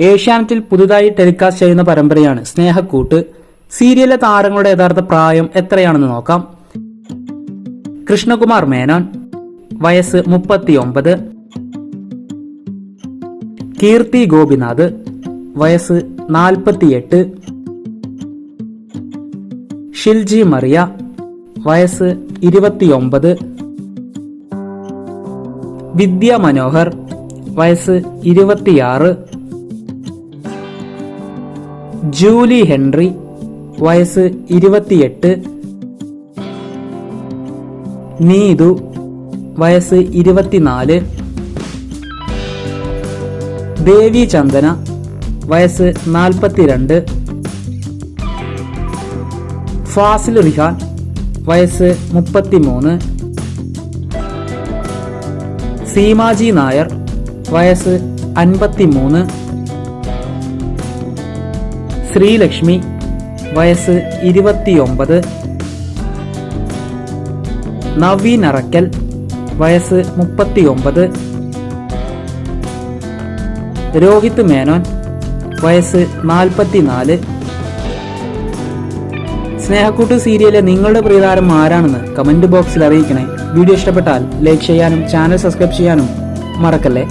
ഏഷ്യാനെറ്റിൽ പുതുതായി ടെലികാസ്റ്റ് ചെയ്യുന്ന പരമ്പരയാണ് സ്നേഹക്കൂട്ട്. സീരിയലിലെ താരങ്ങളുടെ യഥാർത്ഥ പ്രായം എത്രയാണെന്ന് നോക്കാം. കൃഷ്ണകുമാർ മേനോൻ. വയസ്സ് മുപ്പത്തിയൊമ്പത്. കീർത്തി ഗോപിനാഥ്. വയസ്സ് നാൽപ്പത്തിയെട്ട്. ഷിൽജി മറിയ. വയസ്സ് ഇരുപത്തിയൊമ്പത്. വിദ്യ മനോഹർ. വയസ്സ് ഇരുപത്തിയാറ്. ജൂലി ഹെൻറി വയസ്സ് ഇരുപത്തിയെട്ട്. നീതു വയസ്സ് ഇരുപത്തിനാല്. ദേവി ചന്ദന വയസ്സ് നാൽപ്പത്തിരണ്ട്. ഫാസിൽ റിഹാൻ വയസ്സ് മുപ്പത്തിമൂന്ന്. സീമാജി നായർ വയസ്സ് അൻപത്തിമൂന്ന്. ശ്രീലക്ഷ്മി വയസ്സ് ഇരുപത്തിയൊമ്പത്. നവീൻ അറക്കൽ വയസ്സ് മുപ്പത്തിയൊമ്പത്. രോഹിത് മേനോൻ വയസ്സ് നാൽപ്പത്തിനാല്. സ്നേഹക്കൂട്ട് സീരിയലിലെ നിങ്ങളുടെ പ്രിയതാരം ആരാണെന്ന് കമന്റ് ബോക്സിൽ അറിയിക്കണേ. വീഡിയോ ഇഷ്ടപ്പെട്ടാൽ ലൈക്ക് ചെയ്യാനും ചാനൽ സബ്സ്ക്രൈബ് ചെയ്യാനും മറക്കല്ലേ?